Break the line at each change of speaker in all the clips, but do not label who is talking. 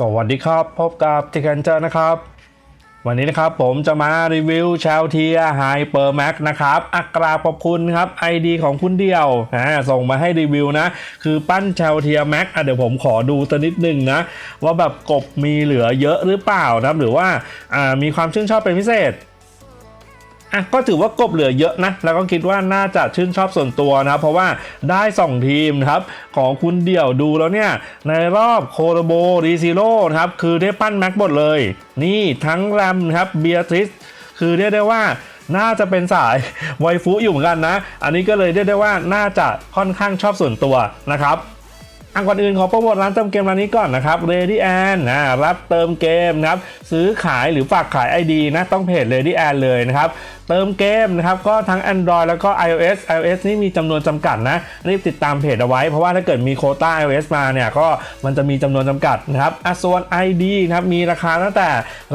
สวัสดีครับ พบกับทิกันเจอร์นะครับ วันนี้นะครับผมจะมารีวิวชาวเทียไฮเปอร์แม็กนะครับอักราบขอบคุณครับ ID ของคุณเดียวฮะส่งมาให้รีวิวนะ คือปั้นชาวเทียแม็กอะเดี๋ยวผมขอดูสักนิดหนึ่งนะ ว่าแบบกบมีเหลือเยอะหรือเปล่านะหรือว่าอ่ามีความชื่นชอบเป็นพิเศษ อะก็ถือว่ากบเหลือเยอะนะ แล้วก็คิดว่าน่าจะชื่นชอบส่วนตัวนะ เพราะว่าได้ 2 ทีมนะครับ ของคุณเดี่ยวดูแล้วเนี่ย ในรอบโคโรโบรีซิโร่ครับ คือได้ปั้นแม็กหมดเลย นี่ทั้งแรมครับเบียทริสคือเรียกได้ว่าน่าจะเป็นสายไวฟุอยู่เหมือนกันนะ อันนี้ก็เลยเรียกได้ว่าน่าจะค่อนข้างชอบส่วนตัวนะครับอันก่อนอื่นขอโปรโมทร้านเติมเกมร้านนี้ก่อนนะครับ Ready An นะรับเติมเกมนะครับ ซื้อขายหรือฝากขาย ID นะต้องเพจ Ready An เลยนะครับเติมเกมนะครับก็ทั้ง Android แล้วก็ iOS iOS นี่มีจำนวนจำกัดนะ รีบติดตามเพจเอาไว้ เพราะว่าถ้าเกิดมีโคต้า iOS มาเนี่ยก็มันจะมีจำนวนจำกัดนะครับอะส่วน ID นะครับมีราคาตั้งแต่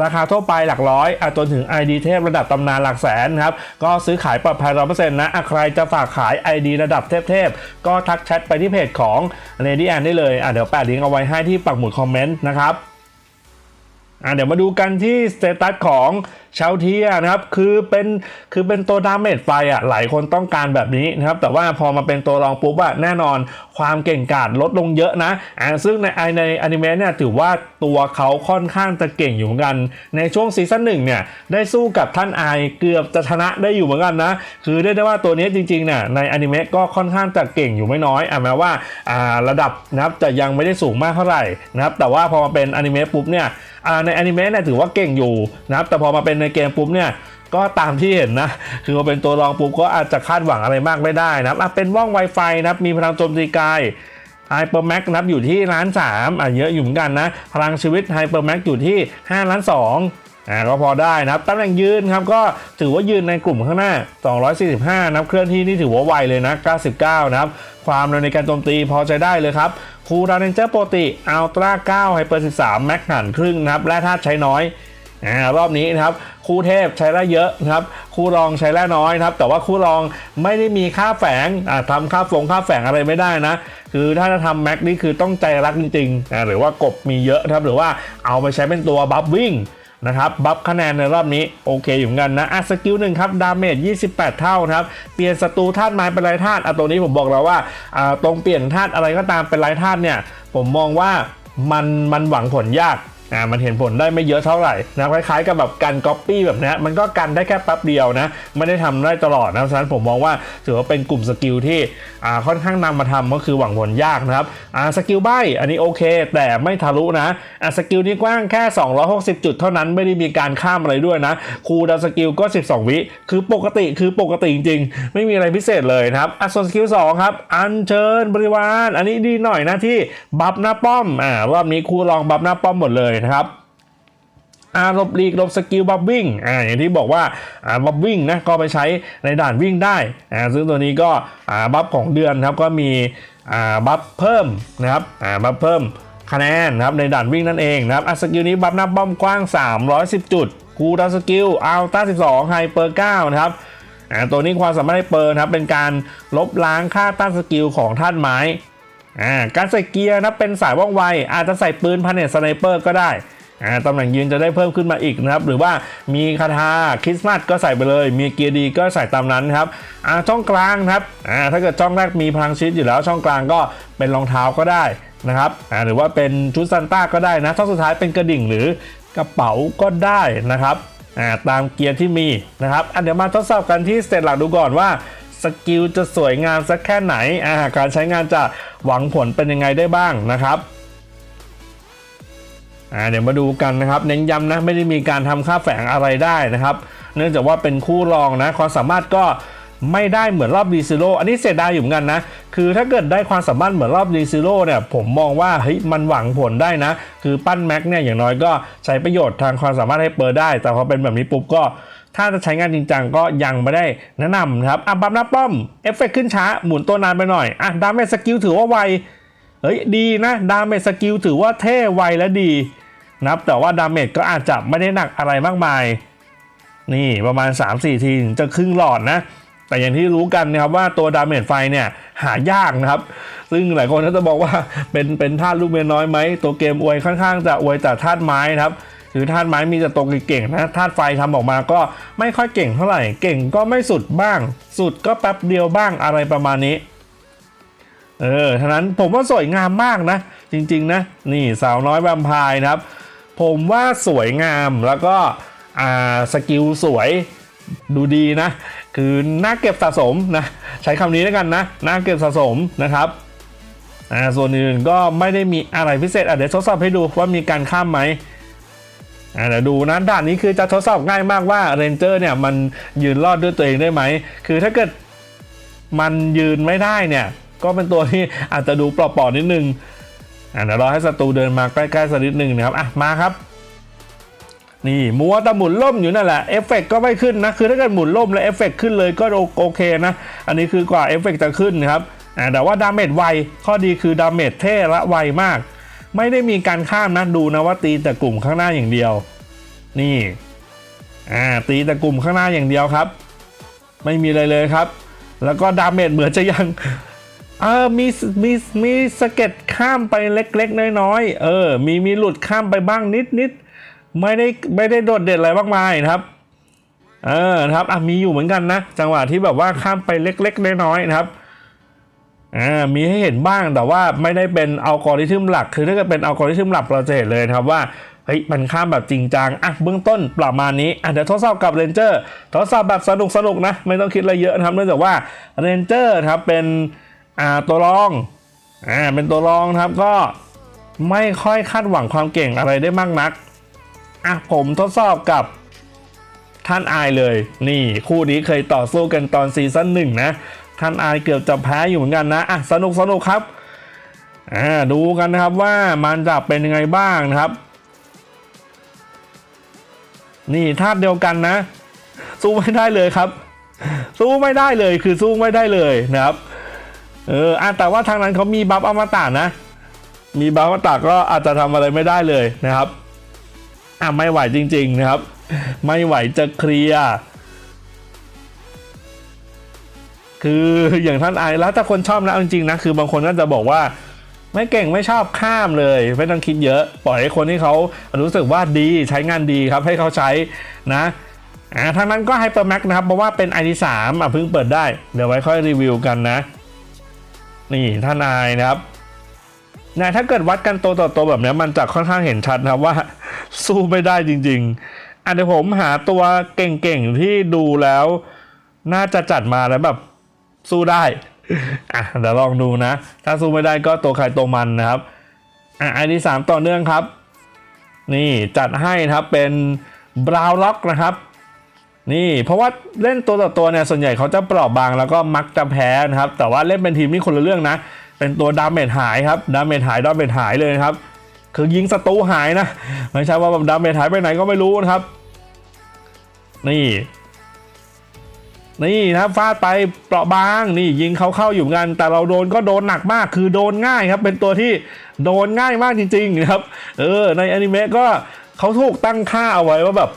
ราคาทั่วไปหลักร้อยอะจนถึง ID เทพระดับตำนานหลักแสนนะครับก็ซื้อขายปลอดภัยร้อเปอร์เซ็นต์นะอะใครจะฝากขาย ID ระดับเทพๆก็ทักแชทไปที่เพจของ Lady Ann ได้เลยอะเดี๋ยวแปะลิงก์เอาไว้ให้ที่ปักหมุดคอมเมนต์นะครับ อะเดี๋ยวมาดูกันที่สเตตัสของชาวเทียนะครับ คือเป็นคือเป็นตัวดาเมจไฟอะหลายคนต้องการแบบนี้นะครับ แต่ว่าพอมาเป็นตัวรองปุ๊บอะแน่นอน ความเก่งกาจลดลงเยอะนะอะซึ่งในในอนิเมะเนี่ยถือว่าตัวเขาค่อนข้างจะเก่งอยู่เหมือนกัน ในช่วงซีซั่นหนึ่งเนี่ยได้สู้กับท่านไอายเกือบจะชนะได้อยู่เหมือนกันนะคือเรียกได้ว่าตัวนี้จริงๆเนี่ยในอนิเมะก็ค่อนข้างจะเก่งอยู่ไม่น้อยอะแม้ว่าอ่าระดับนะครับจะยังไม่ได้สูงมากเท่าไหร่นะครับแต่ว่าพอมาเป็นอนิเมะปุ๊บเนี่ยในอนิเมะเนี่ยถือว่าเก่งอยู่นะครับแต่พอมาเป็นในเกมปุ๊บเนี่ย ก็ตามที่เห็นนะ คือมาเป็นตัวรองปุ๊บก็อาจจะคาดหวังอะไรมากไม่ได้นะครับเป็นว่อง Wi-Fi นะครับมีพลังโจมตีกายไฮเปอร์แม็กนับอยู่ที่ล้านสามอะเยอะอยู่เหมือนกันนะ พลังชีวิตไฮเปอร์แม็กอยู่ที่5ล้าน2อ่าก็พอได้นะครับตำแหน่งยืนครับก็ถือว่ายืนในกลุ่มข้างหน้า 245นับเคลื่อนที่นี่ถือว่าไวเลยนะ 99 นะครับ ความเร็วในการโจมตีพอใจได้เลยครับคูดาวเรนเจอร์โปกติอัลตร้า9ไฮเปอร์13แม็กหันครึ่งนะครับและธาตุใช้น้อย อ่ารอบนี้นะครับคู่เทพใช้แร่เยอะนะครับคู่รองใช้แร่น้อยนะครับ แต่ว่าคู่รองไม่ได้มีค่าแฝงอ่าทำค่าฟงค่าแฝงอะไรไม่ได้นะ คือถ้าจะทำแม็กนี่คือต้องใจรักจริงๆอ่าหรือว่ากบมีเยอะนะครับหรือว่าเอาไปใช้เป็นตัวบัฟวิ่งนะครับบัฟคะแนนในรอบนี้โอเคอยู่เหมือนกันนะอะสกิลหนึ่งครับดาเมจ28 เท่านะครับเปลี่ยนศัตรูธาตุไม้เป็นไรธาตุอะตัวนี้ผมบอกแล้วว่าอ่าตรงเปลี่ยนธาตุอะไรก็ตามเป็นไรธาตุเนี่ยผมมองว่ามันมันหวังผลยาก อ่ามันเห็นผลได้ไม่เยอะเท่าไหร่นะคล้ายๆกับแบบการก๊อปปี้แบบนี้มันก็กันได้แค่แป๊บเดียวนะไม่ได้ทำได้ตลอดนะฉะนั้นผมมองว่าถือว่าเป็นกลุ่มสกิลที่อ่าค่อนข้างนำมาทำก็คือหวังผลยากนะครับอ่าสกิลใบอันนี้โอเค แต่ไม่ทะลุนะอ่าสกิลนี้กว้างแค่ 260 จุดเท่านั้นไม่ได้มีการข้ามอะไรด้วยนะคูดาวสกิลก็ 12 วิคือปกติคือปกติจริงๆ ไม่มีอะไรพิเศษเลยนะครับอะส่วนสกิล2ครับอัญเชิญบริวาร อันนี้ดีหน่อยนะที่บัฟหน้าป้อมอ่ารอบนี้ครูลองบัฟหน้าป้อมหมดเลยนะครับอาลบลีกลบสกิลบัฟวิ่งอ่าอย่างที่บอกว่าอ่าบัฟวิ่งนะก็ไปใช้ในด่านวิ่งได้อ่าซึ่งตัวนี้ก็อ่าบัฟของเดือนครับก็มีอ่าบัฟเพิ่มนะครับอ่าบัฟเพิ่มคะแนนนะครับในด่านวิ่งนั่นเองนะครับอะสกิลนี้บัฟหน้าป้อมกว้าง 310 จุดคูดาสกิลอัลต้า12ไฮเปอร์9นะครับอ่าตัวนี้ความสามารถให้เปิร์นะครับเป็นการลบล้างค่าต้านสกิลของธาตุไม้ อ่าการใส่เกียร์นะเป็นสายว่องไว อาจจะใส่ปืนพันเนตสไนเปอร์ก็ได้อ่าตำแหน่งยืนจะได้เพิ่มขึ้นมาอีกนะครับ หรือว่ามีคาถาคริสต์มาสก็ใส่ไปเลย มีเกียร์ดีก็ใส่ตามนั้นครับอ่าช่องกลางครับอ่าถ้าเกิดช่องแรกมีพลังชีวิตอยู่แล้วช่องกลางก็เป็นรองเท้าก็ได้นะครับอ่าหรือว่าเป็นชุดซันต้าก็ได้นะช่องสุดท้ายเป็นกระดิ่งหรือกระเป๋าก็ได้นะครับอ่าตามเกียร์ที่มีนะครับอะเดี๋ยวมาทดสอบกันที่สเตจหลักดูก่อนว่า สกิลจะสวยงามสักแค่ไหนอ่าการใช้งานจะหวังผลเป็นยังไงได้บ้างนะครับอ่าเดี๋ยวมาดูกันนะครับ เน้นย้ำนะไม่ได้มีการทำค่าแฝงอะไรได้นะครับ เนื่องจากว่าเป็นคู่รองนะความสามารถก็ไม่ได้เหมือนรอบดีซิโร่อันนี้เสียดายอยู่เหมือนกันนะ คือถ้าเกิดได้ความสามารถเหมือนรอบดีซิโร่เนี่ยผมมองว่าเฮ้ยมันหวังผลได้นะ คือปั้นแม็กเนี่ยอย่างน้อยก็ใช้ประโยชน์ทางความสามารถให้เปิดได้ แต่พอเป็นแบบนี้ปุ๊บก็ ถ้าจะใช้งานจริงจังก็ยังไม่ได้แนะนำนะครับอะบัมหน้าป้อมเอฟเฟกต์ขึ้นช้าหมุนตัวนานไปหน่อยอะดาเมจสกิลถือว่าไวเฮ้ยดีนะดาเมจสกิลถือว่าเท่ไวและดีนะครับแต่ว่าดาเมจก็อาจจะไม่ได้หนักอะไรมากมาย นี่ประมาณ 3-4 ทีจะครึ่งหลอดนะ แต่อย่างที่รู้กันนะครับว่าตัวดาเมจไฟเนี่ยหายากนะครับ ซึ่งหลายคนก็จะบอกว่าเป็นเป็นธาตุลูกเมียน้อยไหมตัวเกมอวยค่อนข้างจะอวยแต่ธาตุไม้นะครับ คือธาตุไม้มีแต่ตัวเก่งๆนะธาตุไฟทำออกมาก็ไม่ค่อยเก่งเท่าไหร่ เก่งก็ไม่สุดบ้าง สุดก็แป๊บเดียวบ้างอะไรประมาณนี้ เออ ฉะนั้นผมว่าสวยงามมากนะ จริงๆนะ นี่สาวน้อยแวมพร์นะครับ ผมว่าสวยงามแล้วก็อ่าสกิลสวยดูดีนะ คือน่าเก็บสะสมนะ ใช้คำนี้แล้วกันนะน่าเก็บสะสมนะครับอ่าส่วนอื่นก็ไม่ได้มีอะไรพิเศษอะเดี๋ยวทดสอบให้ดูว่ามีการข้ามไหม อ่าเดี๋ยวดูนะด่านนี้คือจะทดสอบง่ายมากว่าเรนเจอร์เนี่ยมันยืนรอดด้วยตัวเองได้ไหม คือถ้าเกิดมันยืนไม่ได้เนี่ย ก็เป็นตัวที่อาจจะดูเปลอๆนิดนึงอะเดี๋ยวรอให้ศัตรูเดินมาใกล้ๆสักนิดหนึ่งนะครับอะมาครับนี่มัวแต่หมุนล่มอยู่นั่นแหละเอฟเฟกต์ก็ไม่ขึ้นนะคือถ้าเกิดหมุนล่มแล้วเอฟเฟกต์ขึ้นเลยก็โอโอเคนะ อันนี้คือกว่าเอฟเฟกต์จะขึ้นนะครับอ่าแต่ว่าดาเมจไวข้อดีคือดาเมจเท่และไวมาก ไม่ได้มีการข้ามนะดูนะว่าตีแต่กลุ่มข้างหน้าอย่างเดียว นี่อ่าตีแต่กลุ่มข้างหน้าอย่างเดียวครับ ไม่มีอะไรเลยครับ แล้วก็ดาเมจเหมือนจะยังเออมีมีมีสะเก็ดข้ามไปเล็ก ๆ น้อยๆเออ มีมีหลุดข้ามไปบ้างนิดนิดไม่ได้ไม่ได้โดดเด่นอะไรมากมายนะครับเออครับอะมีอยู่เหมือนกันนะ จังหวะที่แบบว่าข้ามไปเล็ก ๆ น้อยๆนะครับ อ่ามีให้เห็นบ้างแต่ว่าไม่ได้เป็นอัลกอริทึมหลัก คือถ้าเกิดเป็นอัลกอริทึมหลักเราจะเห็นเลยครับว่าเฮ้ยมันข้ามแบบจริงจังอะเบื้องต้นประมาณนี้อะเดี๋ยวทดสอบกับเรนเจอร์ทดสอบแบบสนุกสนุกนะ ไม่ต้องคิดอะไรเยอะนะครับเนื่องจากว่าเรนเจอร์ครับเป็นอ่าตัวรองอ่าเป็นตัวรองครับก็ไม่ค่อยคาดหวังความเก่งอะไรได้มากนักอะผมทดสอบกับท่านอายเลย นี่คู่นี้เคยต่อสู้กันตอนซีซั่นหนึ่งนะ ท่านอายเกือบจะแพ้อยู่เหมือนกันนะอะสนุกสนุกครับอ่าดูกันนะครับว่ามันจะเป็นยังไงบ้างนะครับ นี่ธาเดียวกันนะ สู้ไม่ได้เลยครับ สู้ไม่ได้เลยคือสู้ไม่ได้เลยนะครับเอออะแต่ว่าทางนั้นเขามีบัฟอมตะนะ มีบัฟอมตะก็อาจจะทำอะไรไม่ได้เลยนะครับอะไม่ไหวจริง ๆนะครับ ไม่ไหวจะเคลียร์ คืออย่างท่านไอแล้วถ้าคนชอบนะจริงๆนะคือบางคนก็จะบอกว่าไม่เก่งไม่ชอบข้ามเลย ไม่ต้องคิดเยอะ ปล่อยให้คนที่เขารู้สึกว่าดีใช้งานดีครับให้เขาใช้นะอ่าทางนั้นก็ Hypermax นะครับ เพราะว่าเป็น i3 อะเพิ่งเปิดได้ เดี๋ยวไว้ค่อยรีวิวกันนะ นี่ท่านนายนะครับนะถ้าเกิดวัดกันตัวต่อตัวแบบนี้มันจะค่อนข้างเห็นชัดนะครับว่า สู้ไม่ได้จริง ๆอะเดี๋ยวผมหาตัวเก่งๆที่ดูแล้ว น่าจะจัดมาแล้วแบบ สู้ได้อะเดี๋ยวลองดูนะ ถ้าสู้ไม่ได้ก็ตัวใครตัวมันนะครับอะอันที่สามต่อเนื่องครับ นี่จัดให้นะครับเป็นบราวล็อกนะครับ นี่เพราะว่าเล่นตัวต่อตัวเนี่ยส่วนใหญ่เขาจะเปราะบางแล้วก็มักจะแพ้นะครับ แต่ว่าเล่นเป็นทีมนี่คนละเรื่องนะ เป็นตัวดาเมจหายครับดาเมจหายดาเมจหายเลยครับ คือยิงศัตรูหายนะไม่ใช่ว่าแบบดาเมจหายไปไหนก็ไม่รู้นะครับ นี่ นี่นะครับฟาดไปเปราะบางนี่ยิงเขาเข้าอยู่เหมือนกันแต่เราโดนก็โดนหนักมากคือโดนง่ายครับ เป็นตัวที่โดนง่ายมากจริงๆนะครับ เออในอนิเมะก็เขาถูกตั้งค่าเอาไว้ว่าแบบ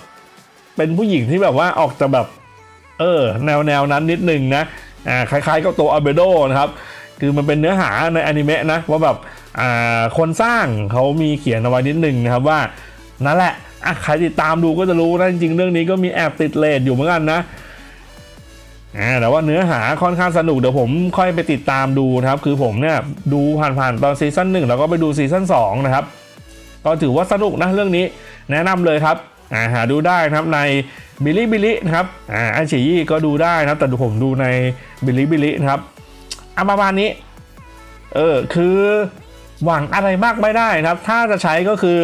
เป็นผู้หญิงที่แบบว่าออกจะแบบ เออ แนวแนวนั้นนิดนึงนะอ่าคล้ายๆกับตัวอัลเบโดนะครับคือมันเป็นเนื้อหาในอนิเมะนะว่าแบบอ่าคนสร้างเขามีเขียนเอาไว้นิดนึงนะครับว่านั่นแหละอะใครติดตามดูก็จะรู้นะจริงๆเรื่องนี้ก็มีแอบติดเลทอยู่เหมือนกันนะ อ่าแต่ว่าเนื้อหาค่อนข้างสนุกเดี๋ยวผมค่อยไปติดตามดูนะครับ คือผมเนี่ยดูผ่านๆตอนซีซั่นหนึ่งแล้วก็ไปดูซีซั่นสองนะครับก็ถือว่าสนุกนะเรื่องนี้แนะนำเลยครับอ่าหาดูได้นะครับในบิลิบิลินะครับอ่าไอฉียี่ก็ดูได้นะครับแต่ผมดูในบิลิบิลินะครับอาประมาณนี้ เออคือหวังอะไรมากไม่ได้นะครับ ถ้าจะใช้ก็คือ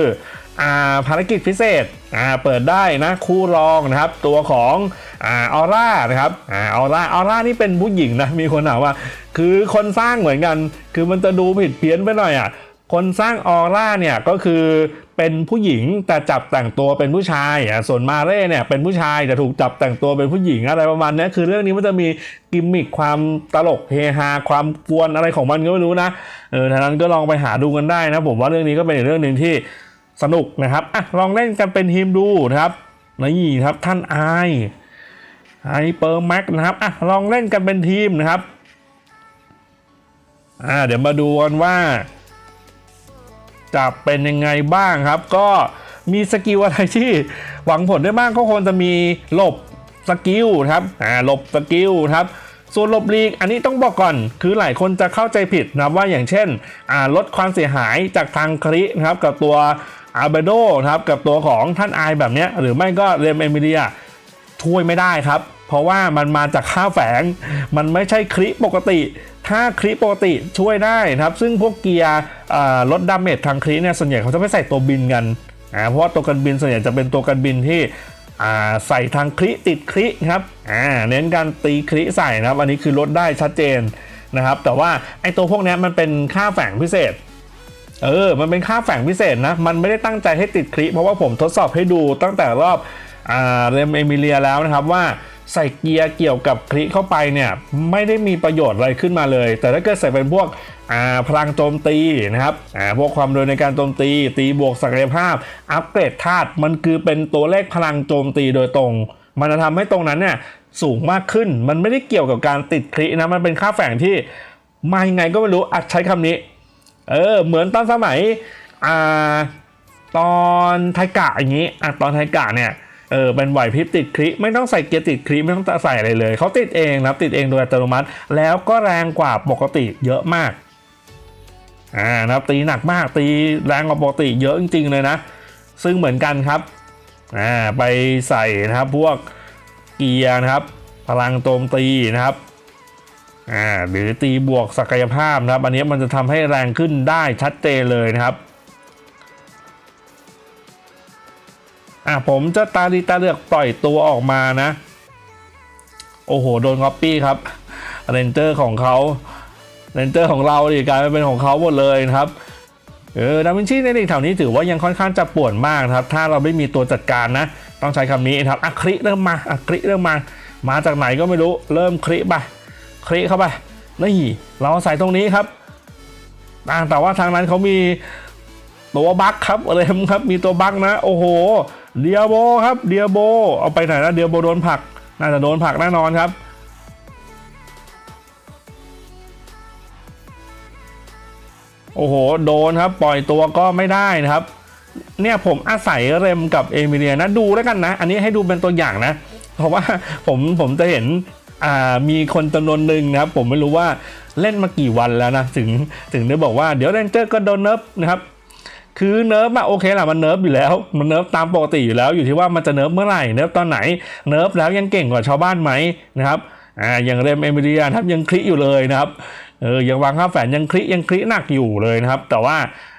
อ่าภารกิจพิเศษ อ่าเปิดได้นะคู่รองนะครับ ตัวของอ่าออร่านะครับอ่าออร่าออร่านี่เป็นผู้หญิงนะมีคนถามว่า คือคนสร้างเหมือนกัน คือมันจะดูผิดเพี้ยนไปหน่อยอะคนสร้างออร่าเนี่ยก็คือเป็นผู้หญิงแต่จับแต่งตัวเป็นผู้ชายอะส่วนมาเร่เนี่ยเป็นผู้ชายแต่ถูกจับแต่งตัวเป็นผู้หญิงอะไรประมาณนี้คือเรื่องนี้มันจะมีกิมมิคความตลกเฮฮาความกวนอะไรของมันก็ไม่รู้นะเออทางนั้นก็ลองไปหาดูกันได้นะผมว่าเรื่องนี้ก็เป็นอีกเรื่องหนึ่งที่ สนุกนะครับอะลองเล่นกันเป็นทีมดูนะครับนี่ครับท่านไอไฮเปอร์แม็กนะครับอะลองเล่นกันเป็นทีมนะครับอ่าเดี๋ยวมาดูกันว่าจะเป็นยังไงบ้างครับ ก็มีสกิลอะไรที่หวังผลได้บ้างก็ควรจะมีหลบสกิลครับอ่าหลบสกิลครับส่วนหลบลีกอันนี้ต้องบอกก่อน คือหลายคนจะเข้าใจผิดนะว่าอย่างเช่นอ่าลดความเสียหายจากทางครินะครับกับตัว อาเบโดครับกับตัวของท่านไอแบบนี้หรือไม่ก็เรมเอมิเลียช่วยไม่ได้ครับ เพราะว่ามันมาจากค่าแฝง มันไม่ใช่คลิปกติ ถ้าคลิปปกติช่วยได้นะครับ ซึ่งพวกเกียร์ลดดาเมจทางคลิเนี่ยส่วนใหญ่เขาจะไม่ใส่ตัวบินกันอ่าเพราะว่าตัวกันบินส่วนใหญ่จะเป็นตัวกันบินที่ใส่ทางคลิติดคลิครับเน้นการตีคลิใส่นะครับ อันนี้คือลดได้ชัดเจนนะครับ แต่ว่าไอตัวพวกนี้มันเป็นค่าแฝงพิเศษ เออ มันเป็นค่าแฝงพิเศษนะ มันไม่ได้ตั้งใจให้ติดคลิปเพราะว่าผมทดสอบให้ดูตั้งแต่รอบอ่าเรมเอมิเลียแล้วนะครับว่าใส่เกียร์เกี่ยวกับคลิเข้าไปเนี่ยไม่ได้มีประโยชน์อะไรขึ้นมาเลย แต่ถ้าเกิดใส่เป็นพวกอ่าพลังโจมตีนะครับอ่าพวกความเร็วในการโจมตี ตีบวกศักยภาพ อัปเกรดธาตุมันคือเป็นตัวเลขพลังโจมตีโดยตรง มันจะทำให้ตรงนั้นเนี่ยสูงมากขึ้น มันไม่ได้เกี่ยวกับการติดคลินะ มันเป็นค่าแฝงที่มายังไงก็ไม่รู้อะใช้คำนี้ เออเหมือนตอนสมัยอ่าตอนไทกะอย่างนี้อะตอนไทกะเนี่ยเออเป็นไหวพริบติดคลิไม่ต้องใส่เกียร์ติดคลิไม่ต้องใส่อะไรเลย เขาติดเองนะครับติดเองโดยอัตโนมัติ แล้วก็แรงกว่าปกติเยอะมากอ่านะครับตีหนักมากตีแรงกว่าปกติเยอะจริงๆเลยนะ ซึ่งเหมือนกันครับอ่าไปใส่นะครับพวกเกียร์นะครับ พลังโจมตีนะครับ อ่าหรือตีบวกศักยภาพนะครับ อันนี้มันจะทำให้แรงขึ้นได้ชัดเจนเลยนะครับอะผมจะตาดีตาเลือกปล่อยตัวออกมานะ โอ้โห โดนก๊อปปี้ครับเรนเจอร์ของเขาเรนเจอร์ของเราดิกลายเป็นของเขาหมดเลยนะครับเออดาวินชีในลีกแถวนี้ถือว่ายังค่อนข้างจะป่วนมากครับ ถ้าเราไม่มีตัวจัดการนะ ต้องใช้คำนี้นะครับอะคริเริ่มมาอะคริเริ่มมา มาจากไหนก็ไม่รู้เริ่มคริไป คลิกเข้าไปนี่เราใส่ตรงนี้ครับแต่ว่าทางนั้นเขามีตัวบั๊กครับอะไรครับมีตัวบั๊กนะ โอ้โหเดียโบครับเดียโบเอาไปไหนนะเดียโบโดนผลักน่าจะโดนผลักแน่นอนครับโอ้โห โดนครับ ปล่อยตัวก็ไม่ได้นะครับ เนี่ยผมอาศัยเรมกับเอมิเลียนะ ดูแล้วกันนะ อันนี้ให้ดูเป็นตัวอย่างนะ เพราะว่าผมผมจะเห็น อ่ามีคนจำนวนหนึ่งนะครับ ผมไม่รู้ว่าเล่นมากี่วันแล้วนะ ถึงถึงได้บอกว่าเดี๋ยวเรนเจอร์ก็โดนเนิร์ฟนะครับ คือเนิร์ฟอะโอเคแหละมันเนิร์ฟอยู่แล้ว มันเนิร์ฟตามปกติอยู่แล้วอยู่ที่ว่ามันจะเนิร์ฟเมื่อไหร่เนิร์ฟตอนไหนเนิร์ฟแล้วยังเก่งกว่าชาวบ้านไหมนะครับอ่าอย่างเรมเอมิเลียนะครับยังคลิอยู่เลยนะครับเออยังวางค่าแฝงยังคลิยังคลิหนักอยู่เลยนะครับ แต่ว่า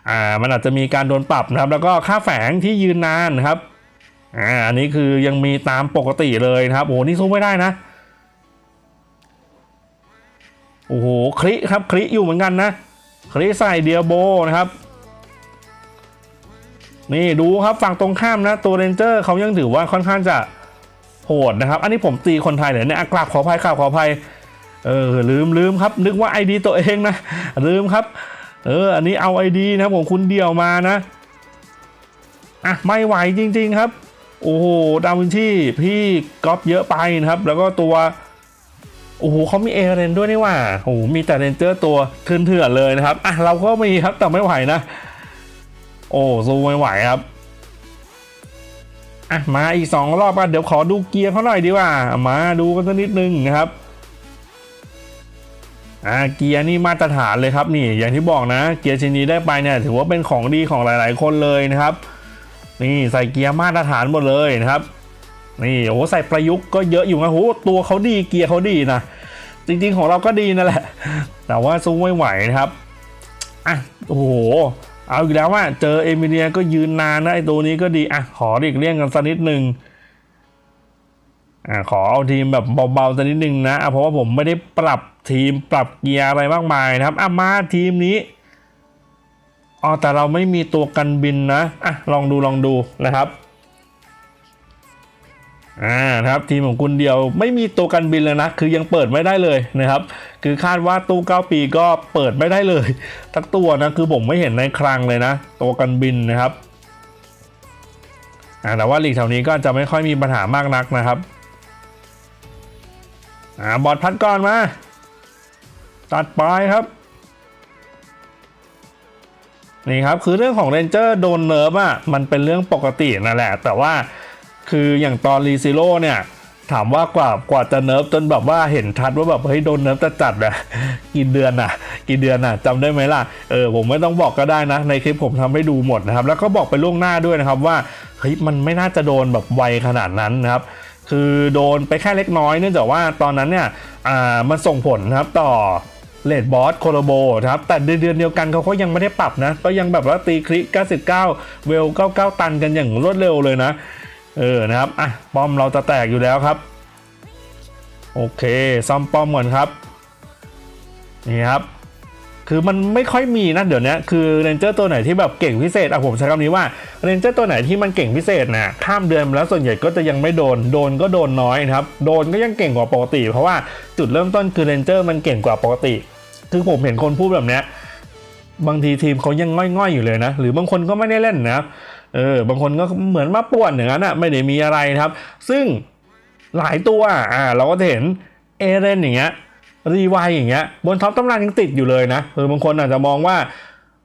อ่ามันอาจจะมีการโดนปรับนะครับ แล้วก็ค่าแฝงที่ยืนนานนะครับอ่าอันนี้คือยังมีตามปกติเลยนะครับโอ้โหนี่สู้ไม่ได้นะ โอ้โหคลิครับคลิอยู่เหมือนกันนะคลิใส่เดียโบนะครับนี่ดูครับฝั่งตรงข้ามนะ ตัวเรนเจอร์เขายังถือว่าค่อนข้างจะโหดนะครับ อันนี้ผมตีคนไทยเหรอเนี่ยกราบขออภัยกราบขออภัยเออลืมลืมครับ นึกว่าไอดีตัวเองนะ ลืมครับ เออ อันนี้เอาไอดีนะครับผมคุณเดียวมานะอะไม่ไหวจริง ๆ ครับ โอ้โหดาวินชี่พี่ก๊อปเยอะไปนะครับ แล้วก็ตัว โอ้โหเขามีเอเรนด้วยนี่ว่าโอ้โหมีแต่เรนเจอร์ตัวเถื่อนๆเลยนะครับอะเราก็มีครับแต่ไม่ไหวนะ โอ้สู้ไม่ไหวครับอะมาอีกสองรอบอะเดี๋ยวขอดูเกียร์เขาหน่อยดีกว่า มาดูกันสักนิดนึงนะครับอ่าเกียร์นี่มาตรฐานเลยครับนี่อย่างที่บอกนะ เกียร์ชิ้นนี้ได้ไปเนี่ยถือว่าเป็นของดีของหลาย ๆ คนเลยนะครับ นี่ใส่เกียร์มาตรฐานหมดเลยนะครับ นี่โอ้ใส่ประยุกต์ก็เยอะอยู่นะโอ้โหตัวเขาดีเกียร์เขาดีนะ จริงๆของเราก็ดีนั่นแหละ แต่ว่าสู้ไม่ไหวนะครับอะโอ้โหเอาอีกแล้วว่าเจอเอมิเลียก็ยืนนานนะไอตัวนี้ก็ดีอะขอเรียกเลี่ยงกันสักนิดหนึ่งอะขอเอาทีมแบบเบาๆสักนิดหนึ่งนะอะเพราะว่าผมไม่ได้ปรับทีมปรับเกียร์อะไรมากมายนะครับอะมาทีมนี้อ๋อแต่เราไม่มีตัวกันบินนะอะลองดูลองดูนะครับ อ่านะครับทีมของคุณเดียวไม่มีตัวกันบินเลยนะ คือยังเปิดไม่ได้เลยนะครับ คือคาดว่าตู้ 9 ปีก็เปิดไม่ได้เลยทักตัวนะคือผมไม่เห็นในคลังเลยนะ ตัวกันบินนะครับอ่าแต่ว่าลีกแถวนี้ก็จะไม่ค่อยมีปัญหามากนักนะครับอ่าบอดพัดก่อนมา ตัดไปครับนี่ครับคือเรื่องของเรนเจอร์โดนเนิร์ฟอะมันเป็นเรื่องปกตินั่นแหละ แต่ว่า คืออย่างตอนรีซิโร่เนี่ยถามว่ากว่ากว่าจะเนิร์ฟจนแบบว่าเห็นชัดว่าแบบเฮ้ยโดนเนิร์ฟจะจัดอะกี่เดือนอะกี่เดือนอะจำได้ไหมล่ะเออผมไม่ต้องบอกก็ได้นะ ในคลิปผมทำให้ดูหมดนะครับ แล้วก็บอกไปล่วงหน้าด้วยนะครับว่าเฮ้ยมันไม่น่าจะโดนแบบไวขนาดนั้นนะครับ คือโดนไปแค่เล็กน้อยเนื่องจากว่าตอนนั้นเนี่ยอ่ามันส่งผลนะครับต่อเลดบอสโคโลโบนะครับแต่เดือนเดียวกันเขาก็ยังไม่ได้ปรับนะ ก็ยังแบบว่าตีคลิก 99 เวล 99 ตันกันอย่างรวดเร็วเลยนะ เออนะครับอะป้อมเราจะแตกอยู่แล้วครับ โอเคซ่อมป้อมก่อนครับนี่ครับคือมันไม่ค่อยมีนะเดี๋ยวนี้คือเรนเจอร์ตัวไหนที่แบบเก่งพิเศษอะผมใช้คำนี้ว่าเรนเจอร์ตัวไหนที่มันเก่งพิเศษนะข้ามเดือนมแล้วส่วนใหญ่ก็จะยังไม่โดนโดนก็โดนน้อยนะครับโดนก็ยังเก่งกว่าปกติ เพราะว่าจุดเริ่มต้นคือเรนเจอร์มันเก่งกว่าปกติ คือผมเห็นคนพูดแบบเนี้ยบางทีทีมเขายังง่อยๆอยู่เลยนะ หรือบางคนก็ไม่ได้เล่นนะ เออบางคนก็เหมือนมาป่วนอย่างนั้นอะไม่ได้มีอะไรนะครับ ซึ่งหลายตัวอ่าเราก็จะเห็นเอเรนอย่างเงี้ยรีไวอย่างเงี้ยบนท็อปตำรางยังติดอยู่เลยนะเออบางคนอาจจะมองว่า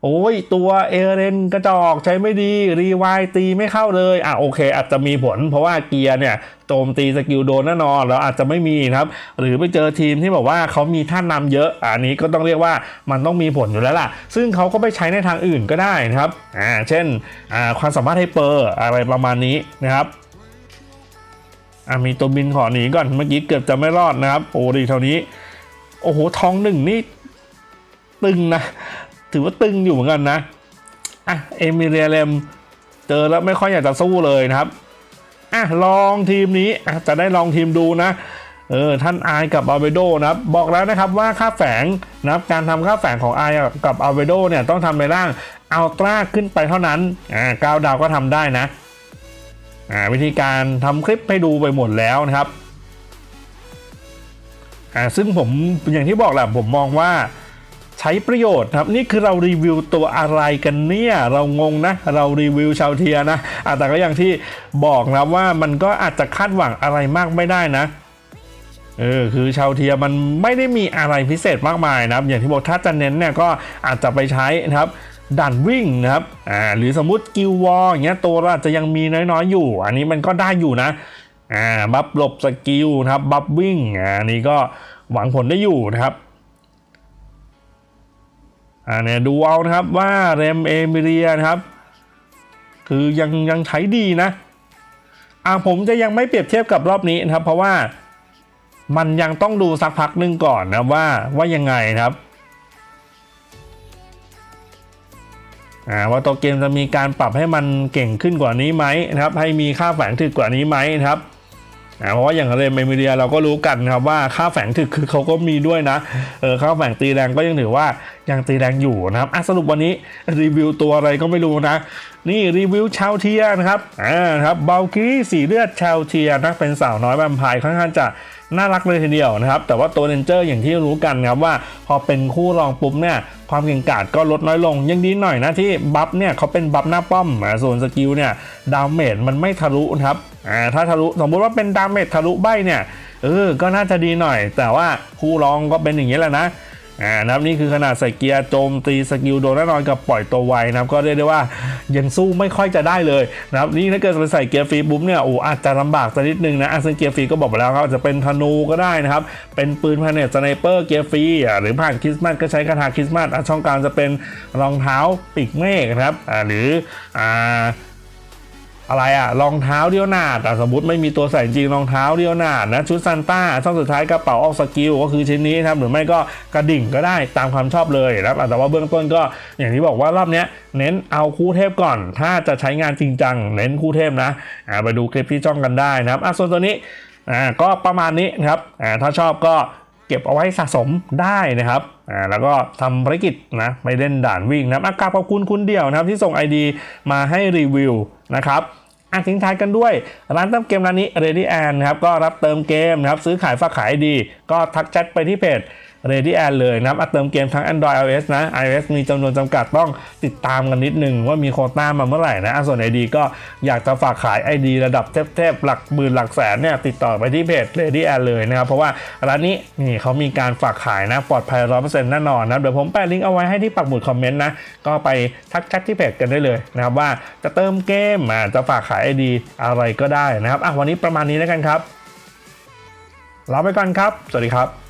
โอ้ยตัวเอเรนกระจอกใช้ไม่ดี รีไวตีไม่เข้าเลยอะโอเค อาจจะมีผล เพราะว่าเกียร์เนี่ยโจมตีสกิลโดนแน่นอนแล้วอาจจะไม่มีครับ หรือไปเจอทีมที่บอกว่าเขามีท่านนำเยอะอันนี้ก็ต้องเรียกว่ามันต้องมีผลอยู่แล้วล่ะ ซึ่งเขาก็ไปใช้ในทางอื่นก็ได้นะครับอ่าเช่นอ่าความสามารถไฮเปอร์อะไรประมาณนี้นะครับอ่ามีตัวบินขอหนีก่อนเมื่อกี้เกือบจะไม่รอดนะครับ โอ้ดีเท่านี้ โอ้โหทองหนึ่งนี่ตึงนะ ถือว่าตึงอยู่เหมือนกันนะอะเอมิเรียเลมเจอแล้วไม่ค่อยอยากจะสู้เลยนะครับอะลองทีมนี้อะจะได้ลองทีมดูนะเออท่านอายกับอาเวโดนะครับบอกแล้วนะครับว่าค่าแฝงนะครับการทำค่าแฝงของอายกับอาเวโดเนี่ยต้องทำในร่างอัลตร้าขึ้นไปเท่านั้นอ่าก้าวดาวก็ทำได้นะอ่าวิธีการทำคลิปให้ดูไปหมดแล้วนะครับอ่าซึ่งผมอย่างที่บอกแหละผมมองว่า ใช้ประโยชน์ครับนี่คือเรารีวิวตัวอะไรกันเนี่ยเรางงนะเรารีวิวชาวเทียนะแต่ก็อย่างที่บอกนะว่ามันก็อาจจะคาดหวังอะไรมากไม่ได้นะเออคือชาวเทียมันไม่ได้มีอะไรพิเศษมากมายนะครับ อย่างที่บอกถ้าจะเน้นเนี่ยก็อาจจะไปใช้นะครับด่านวิ่งนะครับอ่าหรือสมมติกิลวอลอย่างเงี้ยตัวเราอาจจะยังมีน้อยๆอยู่ อันนี้มันก็ได้อยู่นะอ่าบัฟหลบสกิลนะครับบัฟวิ่งอ่านนี้ก็หวังผลได้อยู่นะครับ อ่าเนี่ยดูเอานะครับว่าเรมเอมิเรียนะครับ คือยังยังใช้ดีนะอ่าผมจะยังไม่เปรียบเทียบกับรอบนี้นะครับ เพราะว่ามันยังต้องดูสักพักหนึ่งก่อนนะว่าว่ายังไงครับอ่าว่าตัวเกมจะมีการปรับให้มันเก่งขึ้นกว่านี้ไหมนะครับ ให้มีค่าแฝงถึกกว่านี้ไหมนะครับ เพราะว่าอย่างเรมเมิเรียเราก็รู้กันครับว่าค่าแฝงถึกคือเขาก็มีด้วยนะเออค่าแฝงตีแรงก็ยังถือว่ายังตีแรงอยู่นะครับอะสรุปวันนี้รีวิวตัวอะไรก็ไม่รู้นะ นี่รีวิวชาวเทียนะครับอ่าครับเบลกี้สีเลือดชาวเทียนะเป็นสาวน้อยแวมไพร์ค่อนข้างจะน่ารักเลยทีเดียวนะครับ แต่ว่าตัวเรนเจอร์อย่างที่รู้กันครับว่า พอเป็นคู่รองปุ๊บเนี่ยความเก่งกาจก็ลดน้อยลง ยังดีหน่อยนะที่บัฟเนี่ยเขาเป็นบัฟหน้าป้อมส่วนสกิลเนี่ยดาเมจมันไม่ทะลุนะครับ อ่าถ้าทะลุสมมุติว่าเป็นดาเมจทะลุใบเนี่ยเออก็น่าจะดีหน่อย แต่ว่าคู่รองก็เป็นอย่างนี้แหละนะอ่านะครับนี่คือขนาดใส่เกียร์โจมตีสกิลโดนแน่นอนกับปล่อยตัวไวนะครับก็เรียกได้ว่ายังสู้ไม่ค่อยจะได้เลยนะครับนี่ถ้าเกิดไปใส่เกียร์ฟรีปุ๊บเนี่ยโอ้อาจจะลำบากสักนิดนึงนะอะซึ่งเกียร์ฟรีก็บอกไปแล้วครับจะเป็นธนูก็ได้นะครับเป็นปืนพาเนตสไนเปอร์เกียร์ฟรีหรือผ่านคริสต์มาสก็ใช้คาถาคริสต์มาสช่องกลางจะเป็นรองเท้าปีกเมฆนะครับอ่าหรืออ่า อะไรอะรองเท้าเดียวหนาดอะสมมติไม่มีตัวใส่จริงรองเท้าเดียวหนาดนะชุดซันต้าช่องสุดท้ายกระเป๋าออกสกิลก็คือชิ้นนี้ครับหรือไม่ก็กระดิ่งก็ได้ตามความชอบเลยนะครับแต่ว่าเบื้องต้นก็อย่างที่บอกว่ารอบเนี้ยเน้นเอาคู่เทพก่อน ถ้าจะใช้งานจริงจังเน้นคู่เทพนะไปดูคลิปที่จ้องกันได้นะครับอะส่วนตัวนี้อ่าก็ประมาณนี้นะครับอ่าถ้าชอบก็เก็บเอาไว้สะสมได้นะครับอ่าแล้วก็ทำภารกิจนะไปเล่นด่านวิ่งนะครับอากราบขอบคุณคุณเดี่ยวนะครับที่ส่ง ID มาให้รีวิวนะครับ อะทิ้งท้ายกันด้วย ร้านเติมเกมร้านนี้ Ready and นครับก็รับเติมเกมนะครับซื้อขายฝากขายดี ก็ทักแชทไปที่เพจ Ready a d เลยนะครับอะเติมเกมทั้ง Android iOS นะ iOS มีจำนวนจำกัดต้องติดตามกันนิดนึงว่ามีโคต้ามาเมื่อไหร่นะส่วน ID ก็อยากจะฝากขาย ID ระดับเทพๆหลักหมื่นหลักแสนเนี่ยติดต่อไปที่เพจ Ready a d เลยนะครับ เพราะว่าร้านนี้นี่เขามีการฝากขายนะปลอดภัย100%แน่นอนนะเดี๋ยวผมแปะลิงก์เอาไว้ให้ที่ปักหมุดคอมเมนต์นะก็ไปทักแชทที่เพจกันได้เลยนะครับว่าจะเติมเกมจะฝากขาย ID อะไรก็ได้นะครับอะวันนี้ประมาณนี้แล้วกันครับลาไปก่อนครับ สวัสดีครับ